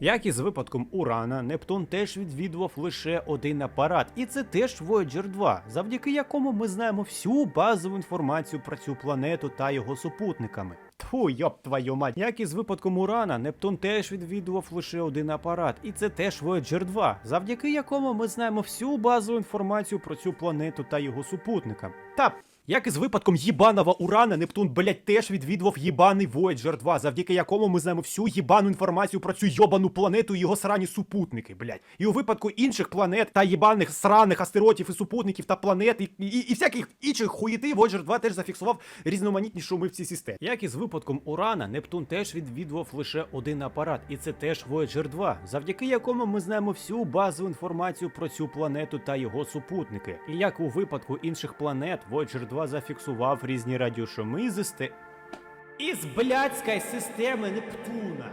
Як і з випадком Урана, Нептун теж відвідував лише один апарат, і це теж Voyager 2, завдяки якому ми знаємо всю базову інформацію про цю планету та його супутниками. Тьфу, йоп твою мать. Як і з випадком Урана, Нептун теж відвідував лише один апарат, і це теж Voyager 2, завдяки якому ми знаємо всю базову інформацію про цю планету та його супутникам. Та як і з випадком їбаного Урана, Нептун, блять, теж відвідував їбаний Voyager 2, завдяки якому ми знаємо всю їбану інформацію про цю йобану планету і його срані супутники, блять. І у випадку інших планет та їбаних сраних астероїдів і супутників та планет, і, і, і всяких інших хуєти, Voyager 2 теж зафіксував різноманітні шуми в цій системі. Як і з випадком Урана, Нептун теж відвідував лише один апарат, і це теж Voyager 2, завдяки якому ми знаємо всю базову інформацію про цю планету та його супутники. І як у випадку інших планет, Voyager 2 зафіксував різні радіошуми з істи... із блядської системи Нептуна.